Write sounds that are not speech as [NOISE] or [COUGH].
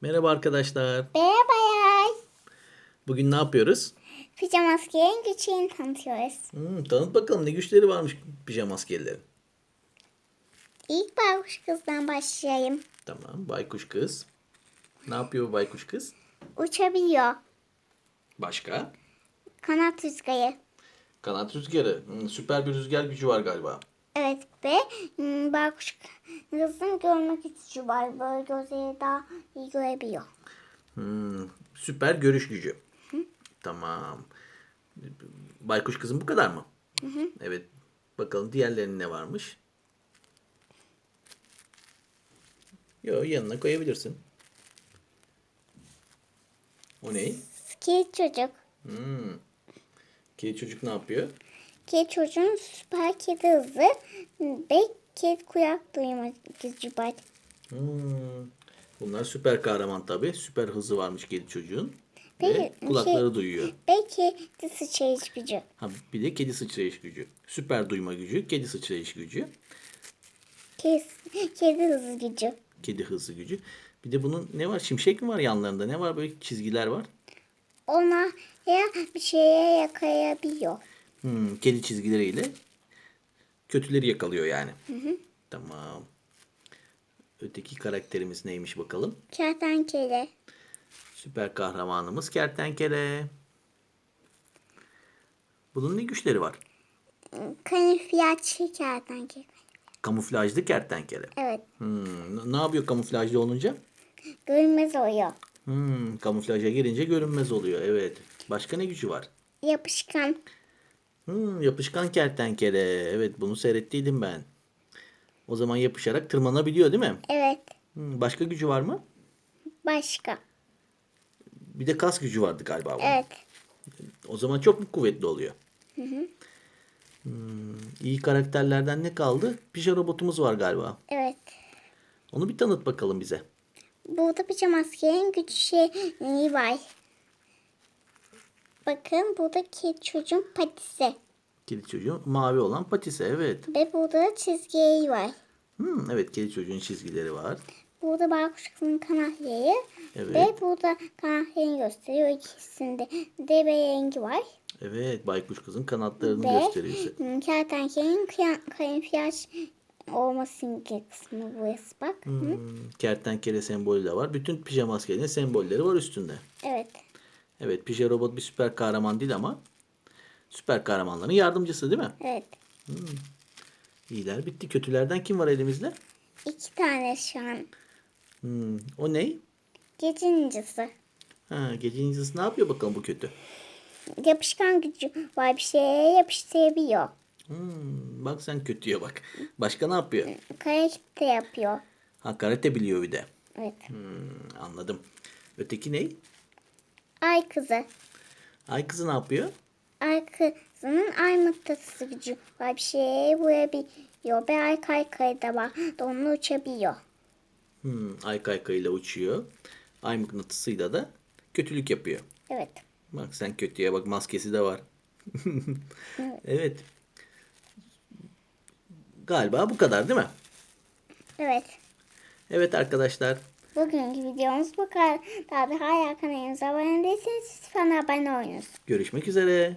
Merhaba arkadaşlar. Merhaba. Bugün ne yapıyoruz? Pijama maskenin güçlerini tanıtıyoruz. Hmm, tanıt bakalım ne güçleri varmış pijama askerlerin. İlk baykuş kızdan başlayayım. Tamam baykuş kız. Ne yapıyor baykuş kız? Uçabiliyor. Başka? Kanat rüzgarı. Kanat rüzgarı. Hmm, süper bir rüzgar gücü var galiba. Evet ve hmm, baykuş kızın görmek gücü var. Böyle gözleri daha iyi görebiliyor. Hmm, süper görüş gücü. Tamam. Baykuş kızın bu kadar mı? Evet. Bakalım diğerlerinin ne varmış? Yo yanına koyabilirsin. O ne? Kedi çocuk. Hmm. Kedi çocuk ne yapıyor? Kedi çocuğun süper kedi hızı ve kedi kuyak duyma var. Hmm. Bunlar süper kahraman tabi. Süper hızı varmış kedi çocuğun. Peki, Ve kulakları şey- duyuyor. Ve kedi sıçrayış gücü. Ha, bir de kedi sıçrayış gücü. Süper duyma gücü, kedi sıçrayış gücü, Kedi, kedi hızı gücü. kedi hızı gücü. Bir de bunun ne var? Şimşek mi var yanlarında? Ne var? Böyle çizgiler var. Ona ya bir şeye yakalayabiliyor. Hmm, kedi çizgileriyle kötüleri yakalıyor yani. Tamam. Öteki karakterimiz neymiş bakalım? Kertenkele. Süper kahramanımız kertenkele. Bunun ne güçleri var? Kanifiyatçı kertenkele. Kamuflajlı kertenkele. Evet. Hmm, ne yapıyor kamuflajlı olunca? Görünmez oluyor. Hmm, kamuflaja girince görünmez oluyor. Evet. Başka ne gücü var? Yapışkan. Hmm, yapışkan kertenkele. Evet bunu seyrettiydim ben. O zaman yapışarak tırmanabiliyor değil mi? Evet. Hmm, başka gücü var mı? Başka. Bir de kas gücü vardı galiba. bunun. Evet. O zaman çok mu kuvvetli oluyor? Hmm, iyi karakterlerden ne kaldı? Pija robotumuz var galiba. Evet. Onu bir tanıt bakalım bize. Burada pijama maskenin güç şeyi var. Bakın burada kedi çocuğun patisi. Kedi çocuğun mavi olan patisi evet. Ve burada da çizgiyi var. Hmm, evet kedi çocuğun çizgileri var. Burada baykuş kızın kanatları. Evet. Ve burada kanatlarını gösteriyor. İkisinde de bir rengi var. Evet baykuş kızın kanatlarını Ve gösteriyor. hmm, kertenkelenin kıya- kayınfiyaç olmasının kısmı burası bak. Hmm, kertenkele sembolü de var. Bütün pijama askerinin sembolleri var üstünde. Evet. Evet pija robot bir süper kahraman değil ama süper kahramanların yardımcısı değil mi? Evet. İyiler bitti. Kötülerden kim var elimizde? İki tane şu an. Hmm, o ne? Gece incisi. Ha, gece incisi ne yapıyor bakalım bu kötü? Yapışkan gücü var. Bir şeye yapıştırabiliyor. Hmm, bak sen kötüye bak. Başka ne yapıyor? Karate yapıyor. Ha karate biliyor bir de. Evet. Hmm, anladım. Öteki ne? Ay kızı. Ay kızı ne yapıyor? Ay kızının ay mıknatısı gücü var. Bir şeye vurabiliyor. Ve ay kaykayı da var. [GASPS] Donla uçabiliyor. Hmm, ay kaykayıyla uçuyor. Ay mıknatısıyla da kötülük yapıyor. Evet. Bak sen kötüye bak maskesi de var. [LAUGHS] evet. Galiba bu kadar değil mi? Evet. Evet arkadaşlar. Bugünkü videomuz bu kadar. Daha da hala kanalımıza abone değilseniz lütfen abone olunuz. Görüşmek üzere.